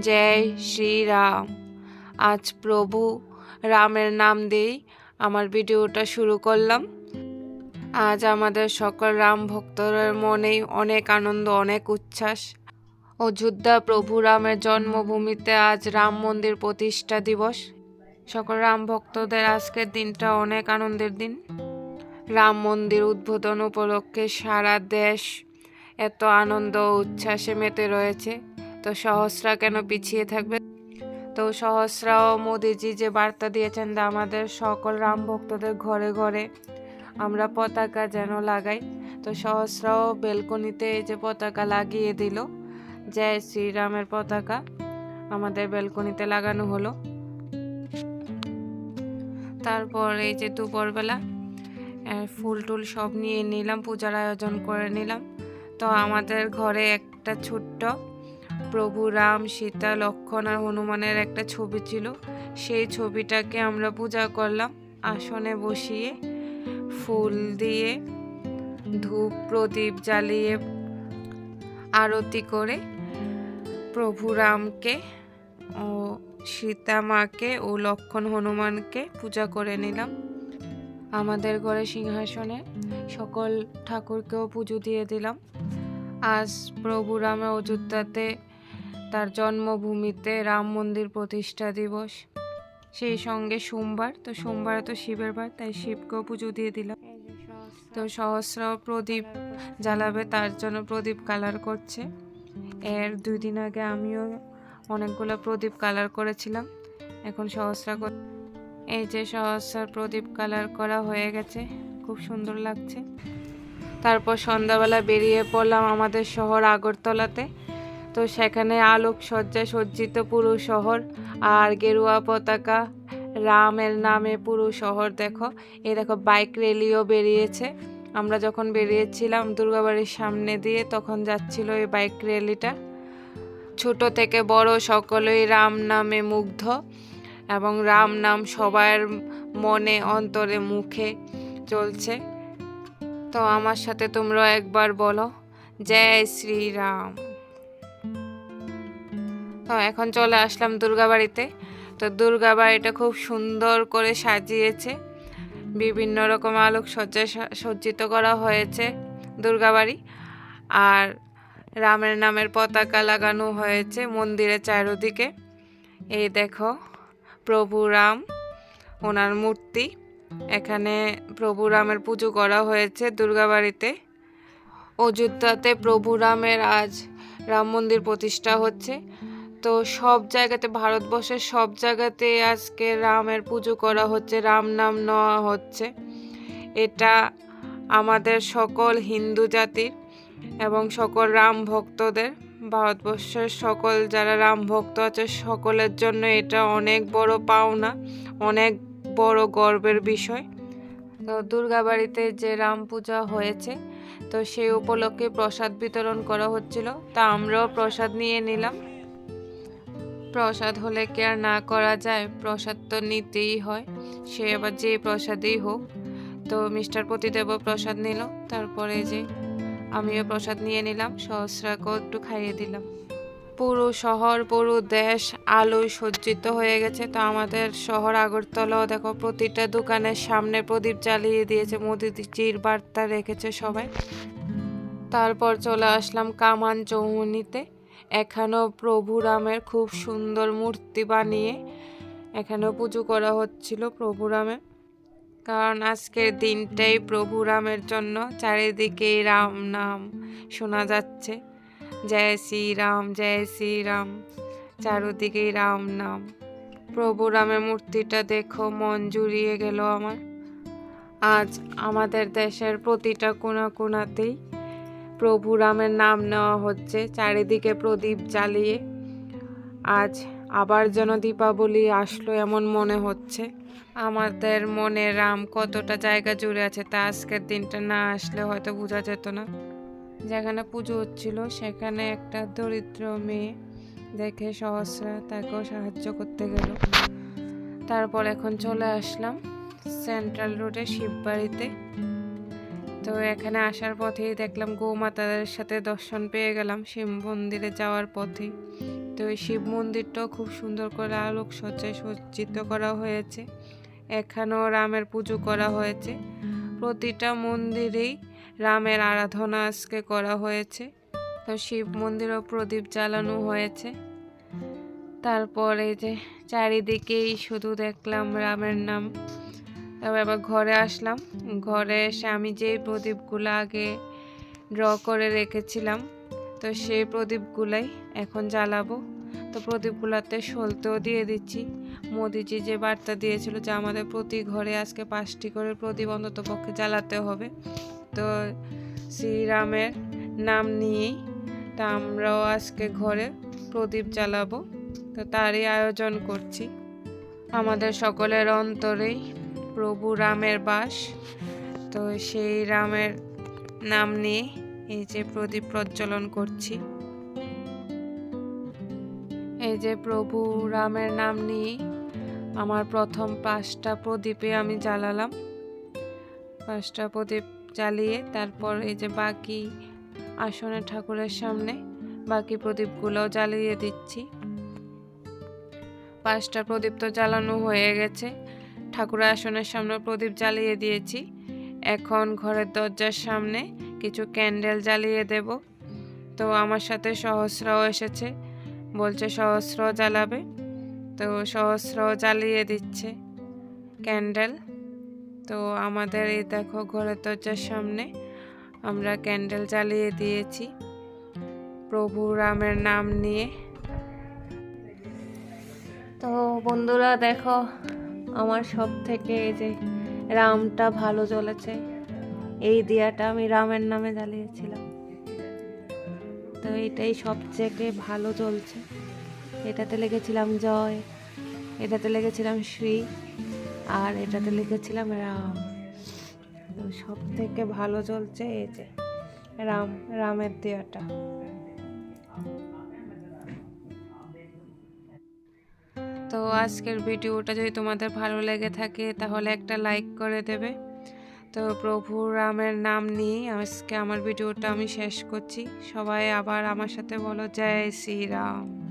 জয় শ্রীরাম। আজ প্রভু রামের নাম দিয়েই আমার ভিডিওটা শুরু করলাম। আজ আমাদের সকল রাম ভক্তদের মনেই অনেক আনন্দ, অনেক উচ্ছ্বাস। অযোধ্যা প্রভু রামের জন্মভূমিতে আজ রাম মন্দির প্রতিষ্ঠা দিবস। সকল রাম ভক্তদের আজকের দিনটা অনেক আনন্দের দিন। রাম মন্দির উদ্বোধন উপলক্ষে সারা দেশ এত আনন্দ উচ্ছ্বাসে মেতে রয়েছে। তো সহস্রা কেন পিছিয়ে থাকবে? তো সহস্রা ও মোদিজি যে বার্তা দিয়েছেন আমাদের সকল রাম ভক্তদের ঘরে ঘরে আমরা পতাকা যেন লাগাই। তো সহস্রাও বেলকনিতে এই যে পতাকা লাগিয়ে দিল। জয় শ্রীরামের পতাকা আমাদের বেলকনিতে লাগানো হলো। তারপর এই যে দুপুরবেলা ফুল টুল সব নিয়ে নিলাম, পূজার আয়োজন করে নিলাম। তো আমাদের ঘরে একটা ছোট্ট প্রভু রাম, সীতা, লক্ষণ আর হনুমানের একটা ছবি ছিল। সেই ছবিটাকে আমরা পূজা করলাম। আসনে বসিয়ে ফুল দিয়ে ধূপ, প্রদীপ জ্বালিয়ে আরতি করে প্রভু রামকে ও সীতা মাকে ও লক্ষণ হনুমানকে পূজা করে নিলাম। আমাদের ঘরে সিংহাসনে সকল ঠাকুরকেও পুজো দিয়ে দিলাম। আজ প্রভু রামের অযোধ্যাতে তার জন্মভূমিতে রাম মন্দির প্রতিষ্ঠা দিবস। সেই সঙ্গে সোমবার, তো সোমবারে তো শিবের বার, তাই শিবকেও পুজো দিয়ে দিলাম। তো সহস্র প্রদীপ জ্বালাবে, তার জন্য প্রদীপ কালার করছে। এর দুই দিন আগে আমিও অনেকগুলো প্রদীপ কালার করেছিলাম। এখন সহস্রা এই যে সহস্রার প্রদীপ কালার করা হয়ে গেছে, খুব সুন্দর লাগছে। তারপর সন্ধ্যাবেলা বেরিয়ে পড়লাম আমাদের শহর আগরতলাতে। তো সেখানে আলোক সজ্জায় সজ্জিত পুরো শহর আর গেরুয়া পতাকা, রামের নামে পুরো শহর দেখো। এই দেখো, বাইক র্যালিও বেরিয়েছে। আমরা যখন বেরিয়েছিলাম দুর্গাবাড়ির সামনে দিয়ে, তখন যাচ্ছিল এই বাইক র্যালিটা ছোট থেকে বড় সকলেই রাম নামে মুগ্ধ এবং রাম নাম সবার মনে, অন্তরে, মুখে চলছে। তো আমার সাথে তোমরা একবার বলো, জয় শ্রীরাম। তো এখন চলে আসলাম দুর্গাবাড়িতে। তো দুর্গাবাড়িটা খুব সুন্দর করে সাজিয়েছে। বিভিন্ন রকম আলোক সা- সজ্জিত করা হয়েছে দুর্গাবাড়ি। আর রামের নামের পতাকা লাগানো হয়েছে মন্দিরের চারিদিকে। এই দেখো, প্রভু রাম, ওনার মূর্তি। এখানে প্রভু রামের পুজো করা হয়েছে দুর্গাবাড়িতে। অযোধ্যাতে প্রভু রামের আজ রাম মন্দির প্রতিষ্ঠা হচ্ছে। তো সব জায়গাতে, ভারতবর্ষের সব জায়গাতে আজকে রামের পুজো করা হচ্ছে, রাম নাম নেওয়া হচ্ছে। এটা আমাদের সকল হিন্দু জাতির এবং সকল রাম ভক্তদের, ভারতবর্ষের সকল যারা রাম ভক্ত আছে, সকলের জন্য এটা অনেক বড় পাওনা, অনেক বড় গর্বের বিষয়। তো দুর্গাবাড়িতে যে রাম পূজা হয়েছে, তো সেই উপলক্ষে প্রসাদ বিতরণ করা হচ্ছিল। তা আমরাও প্রসাদ নিয়ে নিলাম। প্রসাদ হলে কি আর না করা যায়? প্রসাদ তো নিতেই হয়। সে আবার যে প্রসাদই হোক। তো মিস্টার পতিদেবও প্রসাদ নিল। তারপরে যে আমিও প্রসাদ নিয়ে নিলাম, সহস্রাকেও একটু খাইয়ে দিলাম। পুরো শহর, পুরো দেশ আলোয় সজ্জিত হয়ে গেছে। তো আমাদের শহর আগরতলাও দেখো, প্রতিটা দোকানের সামনে প্রদীপ জ্বালিয়ে দিয়েছে। মোদিজির বার্তা রেখেছে সবাই। তারপর চলে আসলাম কামান চৌমুনিতে এখানেও প্রভু রামের খুব সুন্দর মূর্তি বানিয়ে এখানেও পুজো করা হচ্ছিল প্রভু রামের। কারণ আজকের দিনটাই প্রভু রামের জন্য চারিদিকেই রাম নাম শোনা যাচ্ছে। জয় শ্রীরাম জয় শ্রীরাম চারদিকেই রাম নাম। প্রভু রামের মূর্তিটা দেখো, মন জুড়িয়ে গেল আমার। আজ আমাদের দেশের প্রতিটা কোনা কোনাতেই প্রভু রামের নাম নেওয়া হচ্ছে, চারিদিকে প্রদীপ জ্বালিয়ে। আজ আবার যেন দীপাবলি আসলো এমন মনে হচ্ছে। আমাদের মনে রাম কতটা জায়গা জুড়ে আছে তা আজকের দিনটা না আসলে হয়তো বোঝা যেত না। যেখানে পুজো হচ্ছিল, সেখানে একটা দরিদ্র মেয়ে দেখে সহস্রা তাকেও সাহায্য করতে গেল। তারপর এখন চলে আসলাম সেন্ট্রাল রোডে শিববাড়িতে। তো এখানে আসার পথেই দেখলাম গৌমাতাদের সাথে দর্শন পেয়ে গেলাম শিব মন্দিরে যাওয়ার পথে। তো এই শিব মন্দিরটাও খুব সুন্দর করে আলোক সজ্জায় সজ্জিত করা হয়েছে। এখানেও রামের পুজো করা হয়েছে। প্রতিটা মন্দিরেই রামের আরাধনা আজকে করা হয়েছে। তো শিব মন্দিরেও প্রদীপ জ্বালানো হয়েছে। তারপরে যে চারিদিকেই শুধু দেখলাম রামের নাম। তারপর আবার ঘরে আসলাম। ঘরে এসে আমি যেই প্রদীপগুলো আগে ড্র করে রেখেছিলাম, তো সেই প্রদীপগুলাই এখন জ্বালাবো। তো প্রদীপগুলোতে সলতেও দিয়ে দিচ্ছি। মোদিজি যে বার্তা দিয়েছিল যে আমাদের প্রতি ঘরে আজকে পাঁচটি করে প্রদীপ অন্তত পক্ষে জ্বালাতে হবে, তো শ্রীরামের নাম নিয়েই তা আমরাও আজকে ঘরে প্রদীপ জ্বালাবো। তো তারই আয়োজন করছি। আমাদের সকলের অন্তরেই প্রভু রামের বাস। তো সেই রামের নাম নিয়ে এই যে প্রদীপ প্রজ্বলন করছি। এই যে প্রভু রামের নাম নিয়ে আমার প্রথম পাঁচটা প্রদীপে আমি জ্বালালাম। পাঁচটা প্রদীপ জ্বালিয়ে তারপর এই যে বাকি আসনে ঠাকুরের সামনে বাকি প্রদীপগুলোও জ্বালিয়ে দিচ্ছি। পাঁচটা প্রদীপ তো জ্বালানো হয়ে গেছে। ঠাকুরের আসনের সামনে প্রদীপ জ্বালিয়ে দিয়েছি। এখন ঘরের দরজার সামনে কিছু ক্যান্ডেল জ্বালিয়ে দেব। তো আমার সাথে সহস্রাও এসেছে। বলছে সহস্র জ্বালাবে। তো সহস্র জ্বালিয়ে দিচ্ছে ক্যান্ডেল। তো আমাদের এই দেখো ঘরের দরজার সামনে আমরা ক্যান্ডেল জ্বালিয়ে দিয়েছি। প্রভু রামের নাম নিয়ে। তো বন্ধুরা দেখো আমার সব থেকে এই যে রামটা ভালো জ্বলেছে এই দিয়াটা আমি রামের নামে জ্বালিয়েছিলাম। তো এটাই সবথেকে ভালো জ্বলছে এটাতে লিখেছিলাম জয়, এটাতে লিখেছিলাম শ্রী, আর এটাতে লিখেছিলাম রাম। সব থেকে ভালো চলছে এই যে রাম, রামের দেওয়াটা তো আজকের ভিডিওটা যদি তোমাদের ভালো লেগে থাকে, তাহলে একটা লাইক করে দেবে। তো প্রভু রামের নাম নিয়ে আজকে আমার ভিডিওটা আমি শেষ করছি। সবাই আবার আমার সাথে বলো, জয় শ্রীরাম।